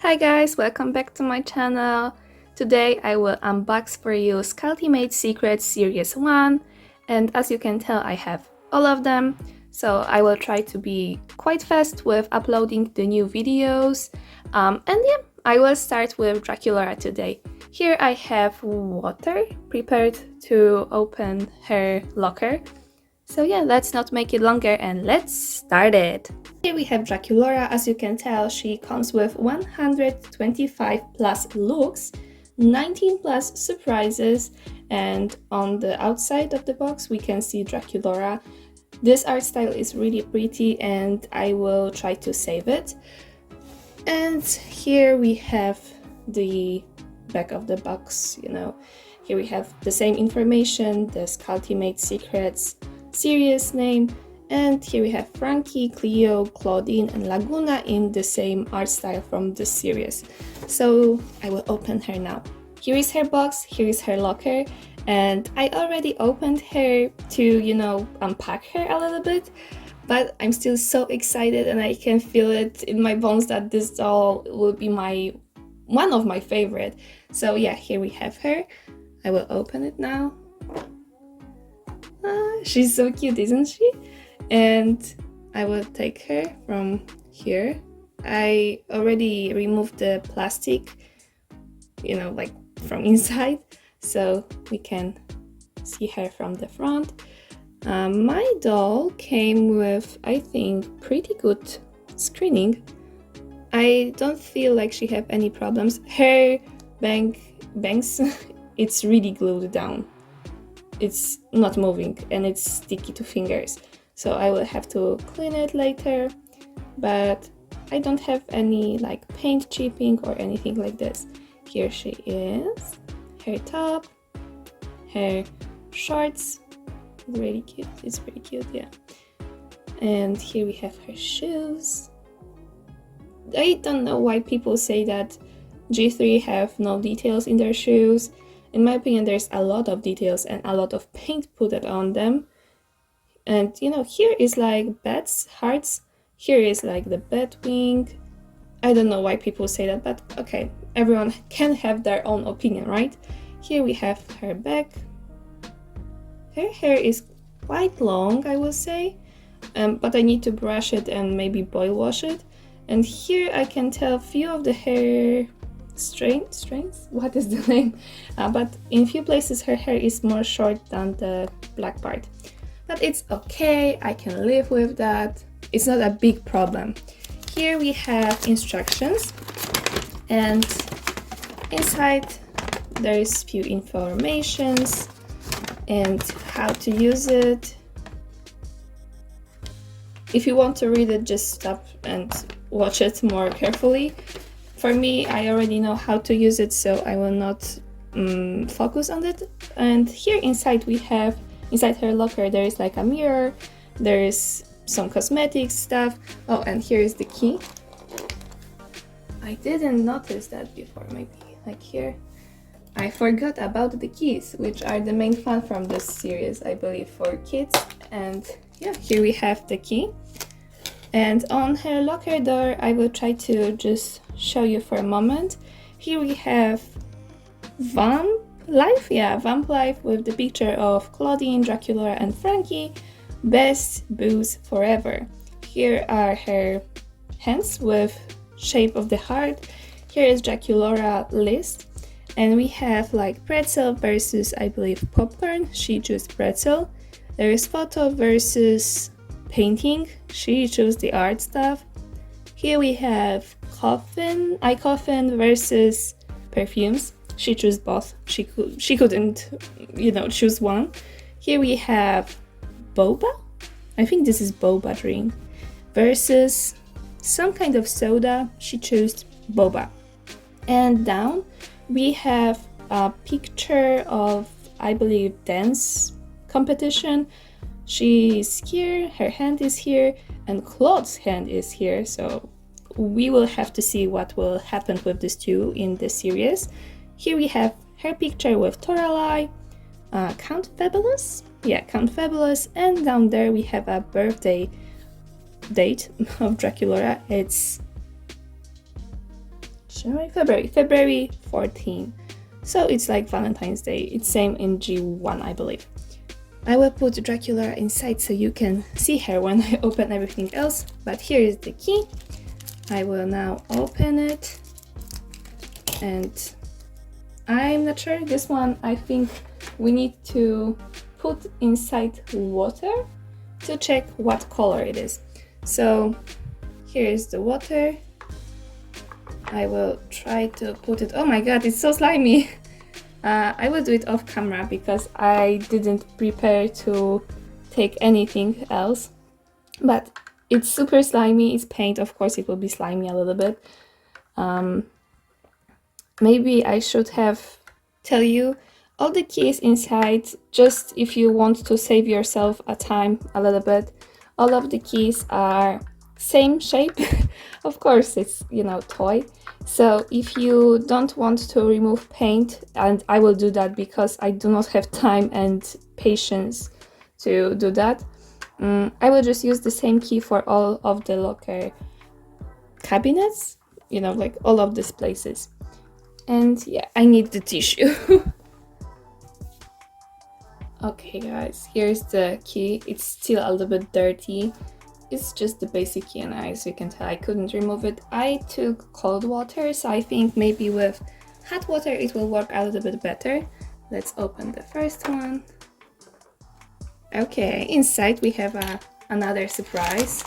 Hi guys, welcome back to my channel. Today I will unbox for you Sculptimate Secrets Series 1 and as you can tell I have all of them so I will try to be quite fast with uploading the new videos um, and yeah, I will start with Dracula today. Here I have water prepared to open her locker so yeah, let's not make it longer and let's start it. Here we have Draculaura. As you can tell, she comes with 125 plus looks, 19 plus surprises, and on the outside of the box we can see Draculaura. This art style is really pretty and I will try to save it. And here we have the back of the box, you know. Here we have the same information, the Sculptimate secrets, Series name. And here we have Frankie, Cleo, Claudine, and Laguna in the same art style from the series. So I will open her now. Here is her box, here is her locker, and I already opened her to, you know, unpack her a little bit, but I'm still so excited and I can feel it in my bones that this doll will be my one of my favorite. So yeah, here we have her. I will open it now. Ah, she's so cute, isn't she? And I will take her from here. I already removed the plastic, you know, like from inside, so we can see her from the front. Um, my doll came with, I think, pretty good screening. I don't feel like she have any problems. Her bank banks, it's really glued down it's not moving and it's sticky to fingers. So I will have to clean it later, but I don't have any like paint chipping or anything like this. Here she is, her top, her shorts, really cute, it's very cute, yeah. And here we have her shoes. I don't know why people say that G3 have no details in their shoes in my opinion, there's a lot of details and a lot of paint put on them. And you know, here is like bats, hearts. Here is like the bat wing. I don't know why people say that, but okay, everyone can have their own opinion, right? Here we have her back. Her hair is quite long, I will say, um, but I need to brush it and maybe boil wash it. And here I can tell few of the hair strength strength what is the name? Uh, but in few places her hair is more short than the black part. But it's okay i can live with that. It's not a big problem. Here we have instructions. And inside there is few informations and how to use it. If you want to read it just stop and watch it more carefully for me, I already know how to use it, so I will not um, focus on it. And here inside we have, inside her locker, there is like a mirror, there is some cosmetics stuff. Oh, and here is the key. I didn't notice that before, maybe like here. I forgot about the keys, which are the main fun from this series, I believe, for kids. And yeah, here we have the key. And on her locker door, I will try to just show you for a moment. Here we have Vamp Life, yeah, Vamp Life with the picture of Claudine, Draculaura, and Frankie. Best booze forever. Here are her hands with shape of the heart. Here is Draculaura list. And we have like pretzel versus, I believe, popcorn. She chose pretzel. There is photo versus painting. She chose the art stuff. Here we have coffin, eye coffin versus perfumes. She chose both. She could she couldn't, you know, choose one. Here we have boba. I think this is boba drink versus some kind of soda. She chose boba. And down we have a picture of I believe dance competition. She's here, her hand is here, and Claude's hand is here. So we will have to see what will happen with these two in the series. Here we have her picture with Toralai, uh, Count Fabulous, yeah, Count Fabulous, and down there we have a birthday date of Draculaura. It's January, February, February 14. So it's like Valentine's Day. It's same in G1, I believe. I will put Dracula inside so you can see her when I open everything else. But here is the key. I will now open it. And I'm not sure. This one, I think we need to put inside water to check what color it is. So here is the water. I will try to put it. Oh my god, it's so slimy! Uh, I will do it off camera because I didn't prepare to take anything else. But it's super slimy. It's paint, of course, it will be slimy a little bit. Um, maybe I should have tell you all the keys inside just if you want to save yourself a time a little bit all of the keys are same shape. Of course it's you know toy. So if you don't want to remove paint and i will do that because i do not have time and patience to do that um, i will just use the same key for all of the locker cabinets you know like all of these places. And yeah i need the tissue. Okay guys here's the key. It's still a little bit dirty it's just the basic and as you can tell I couldn't remove it. I took cold water so I think maybe with hot water it will work a little bit better. Let's open the first one. Okay, inside we have a, another surprise.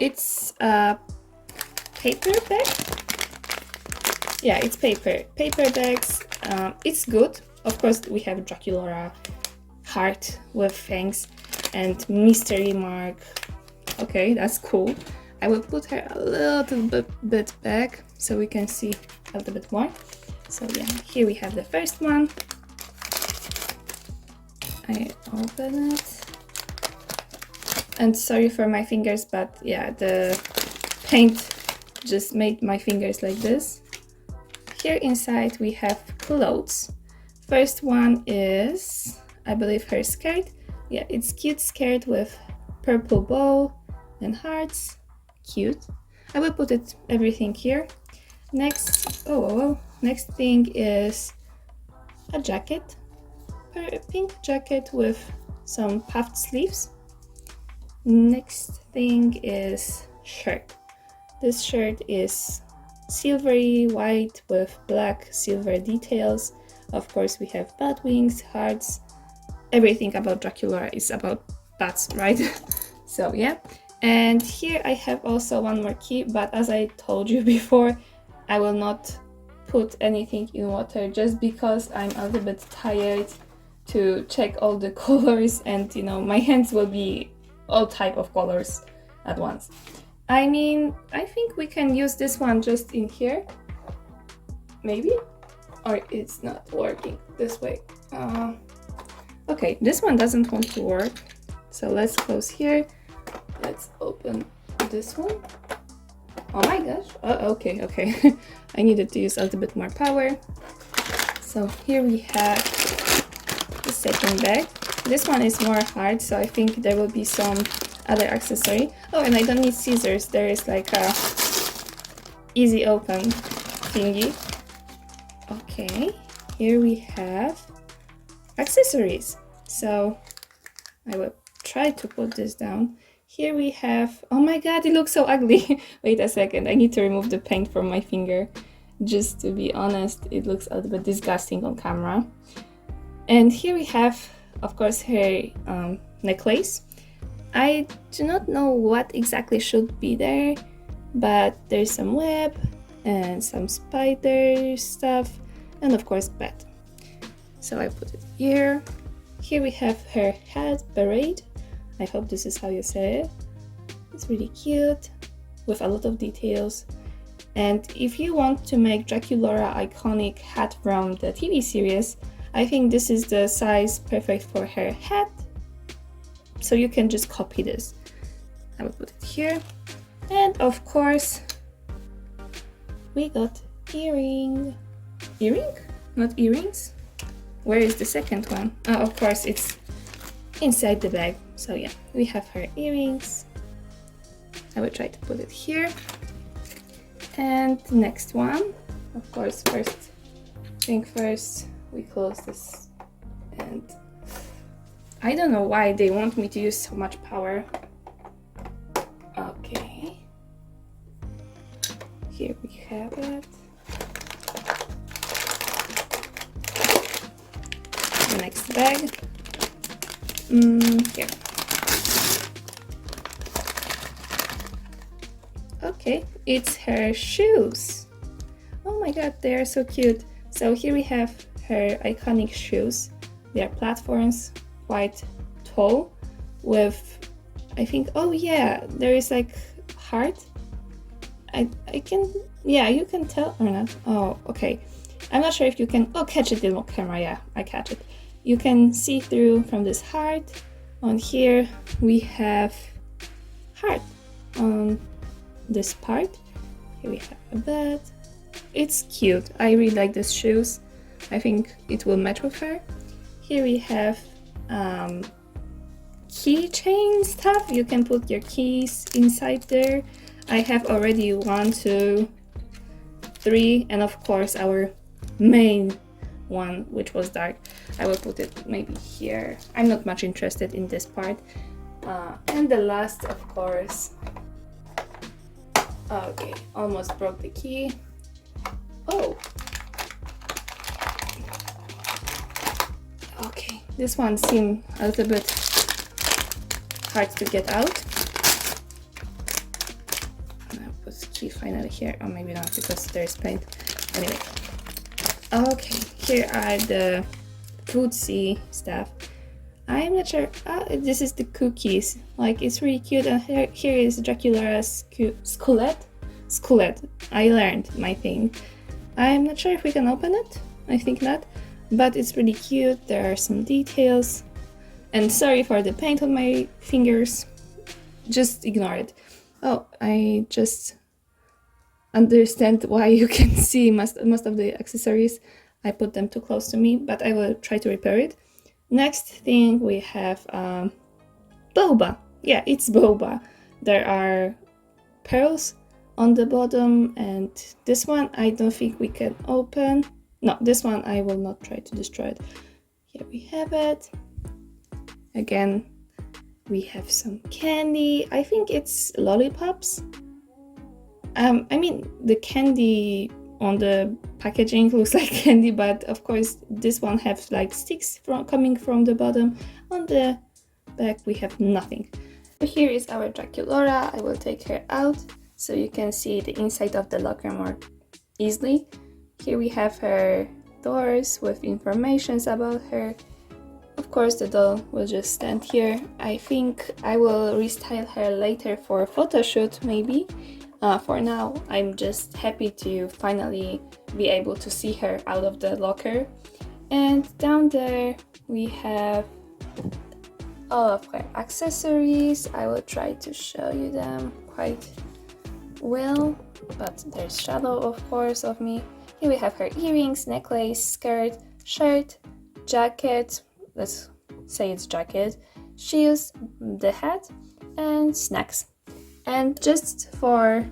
It's a paper bag. Yeah, it's paper. Paper bags. Um, it's good. Of course, we have Draculaura heart with fangs and mystery mark. Okay, that's cool. I will put her a little bit, bit back so we can see a little bit more. So yeah, here we have the first one. I open it. And sorry for my fingers, but yeah, the paint just made my fingers like this. Here inside we have clothes. First one is, I believe, her skirt yeah, it's cute skirt with purple bow and hearts. Cute. I will put it everything here. Next, oh, oh, oh, next thing is a jacket. A pink jacket with some puffed sleeves. Next thing is shirt. This shirt is silvery white with black silver details. Of course, we have bat wings, hearts, everything about Dracula is about bats, right? so yeah. And here I have also one more key, but as I told you before, I will not put anything in water just because I'm a little bit tired to check all the colors and you know my hands will be all type of colors at once. I mean, I think we can use this one just in here. Maybe? Or it's not working this way. Uh, Okay, this one doesn't want to work. So let's close here. Let's open this one. Oh my gosh. Oh, okay, okay. I needed to use a little bit more power. So here we have the second bag. This one is more hard, so I think there will be some other accessory. Oh, and I don't need scissors. There is like a easy open thingy. Okay, here we have accessories. So I will try to put this down. Here we have, oh my god, it looks so ugly. Wait a second, I need to remove the paint from my finger. Just to be honest, it looks a little bit disgusting on camera. And here we have, of course, her um, necklace. I do not know what exactly should be there, but there's some web and some spider stuff, and of course, bat. So I put it here. Here we have her head beret. I hope this is how you say it. It's really cute with a lot of details. And if you want to make Draculaura iconic hat from the TV series, I think this is the size perfect for her hat. So you can just copy this. I will put it here. And of course, we got earring. Earring? Not earrings? Where is the second one? Oh, of course, it's inside the bag. So yeah, we have her earrings. I will try to put it here. And the next one, of course, first thing first, we close this. And I don't know why they want me to use so much power. Okay. Here we have it. Bag. Mm, here. Okay, it's her shoes. Oh my god, they are so cute. So here we have her iconic shoes. They are platforms, quite tall, with I think. Oh yeah, there is like heart. I I can yeah you can tell or not. Oh okay, I'm not sure if you can. Oh catch it in the camera. Yeah, I catch it. You can see through from this heart. On here we have heart on this part. Here we have bed. It's cute. I really like these shoes. I think it will match with her. Here we have um, keychain stuff. You can put your keys inside there. I have already one, two, three, and of course our main one, which was dark. I will put it maybe here. I'm not much interested in this part. Uh, and the last, of course, Okay, almost broke the key. Oh. Okay, this one seemed a little bit hard to get out. I'll put the key finally here. Or oh, maybe not because there's paint. Anyway. Okay, here are the foodsie stuff. I'm not sure. Ah, this is the cookies. Like it's really cute. And here, here is Dracula's skullet. Skullet. I learned my thing. I'm not sure if we can open it. I think not. But it's really cute. There are some details. And sorry for the paint on my fingers. Just ignore it. Oh, I just understand why you can see most, most of the accessories. I put them too close to me, but I will try to repair it. Next thing we have um, boba. Yeah, it's boba. There are pearls on the bottom and this one I don't think we can open. No, this one I will not try to destroy it. Here we have it. Again, we have some candy. I think it's lollipops. Um, I mean, the candy on the packaging looks like candy but of course this one has like sticks from coming from the bottom. On the back we have nothing. So here is our Draculaura I will take her out so you can see the inside of the locker more easily. Here we have her doors with informations about her. Of course the doll will just stand here. I think I will restyle her later for a photo shoot maybe uh, for now, I'm just happy to finally be able to see her out of the locker. And down there, we have all of her accessories. I will try to show you them quite well, but there's shadow, of course, of me. Here we have her earrings, necklace, skirt, shirt, jacket, let's say it's jacket, shoes, the hat, and snacks. And just for,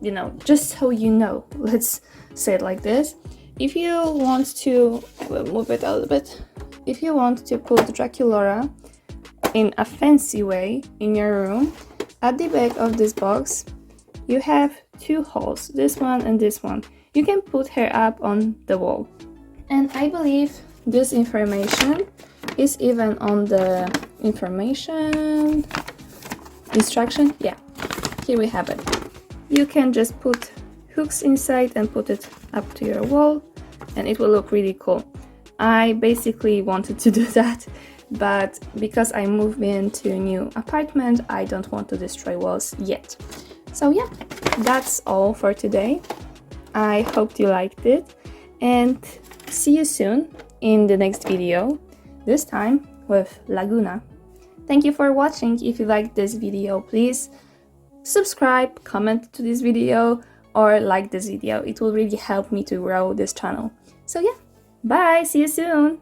you know, just so you know, let's say it like this. If you want to, will move it a little bit. If you want to put Draculaura in a fancy way in your room, at the back of this box, you have two holes, this one and this one. You can put her up on the wall. And I believe this information is even on the information instruction? Yeah. Here we have it. You can just put hooks inside and put it up to your wall and it will look really cool. I basically wanted to do that but because i moved into a new apartment i don't want to destroy walls yet. So yeah that's all for today. I hope you liked it and see you soon in the next video this time with laguna Thank you for watching. If you liked this video, please subscribe, comment to this video, or like this video. It will really help me to grow this channel. So yeah, bye, see you soon!